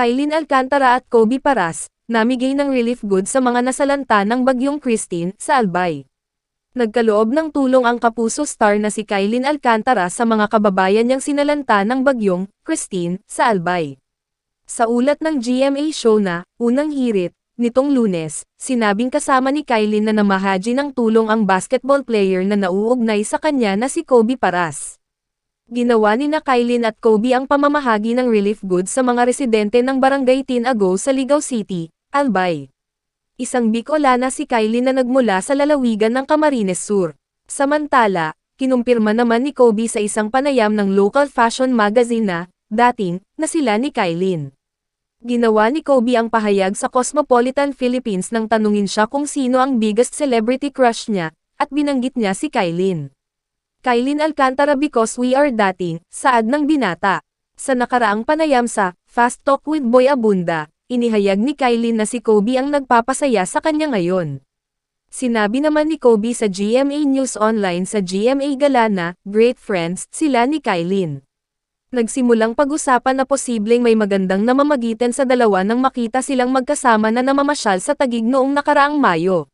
Kailin Alcantara at Kobe Paras, namigay ng relief goods sa mga nasalanta ng bagyong Christine sa Albay. Nagkaloob ng tulong ang kapuso star na si Kailin Alcantara sa mga kababayan niyang sinalanta ng bagyong Christine sa Albay. Sa ulat ng GMA show na, Unang Hirit, nitong lunes, sinabing kasama ni Kailin na namahaji ng tulong ang basketball player na nauugnay sa kanya na si Kobe Paras. Ginawa ni na Kailin at Kobe ang pamamahagi ng relief goods sa mga residente ng Barangay Tinago sa Ligaw City, Albay. Isang Bicolana si Kylie na nagmula sa lalawigan ng Camarines Sur. Samantala, kinumpirma naman ni Kobe sa isang panayam ng local fashion magazine na, dating, na sila ni Kylie. Ginawa ni Kobe ang pahayag sa Cosmopolitan Philippines nang tanungin siya kung sino ang biggest celebrity crush niya, at binanggit niya si Kylie. Kylie Alcantara because we are dating, saad ng binata. Sa nakaraang panayam sa Fast Talk with Boy Abunda, inihayag ni Kylie na si Kobe ang nagpapasaya sa kanya ngayon. Sinabi naman ni Kobe sa GMA News Online sa GMA Gala na, great friends, sila ni Kylie. Nagsimulang pag-usapan na posibleng may magandang namamagitan sa dalawa nang makita silang magkasama na namamasyal sa tagig noong nakaraang Mayo.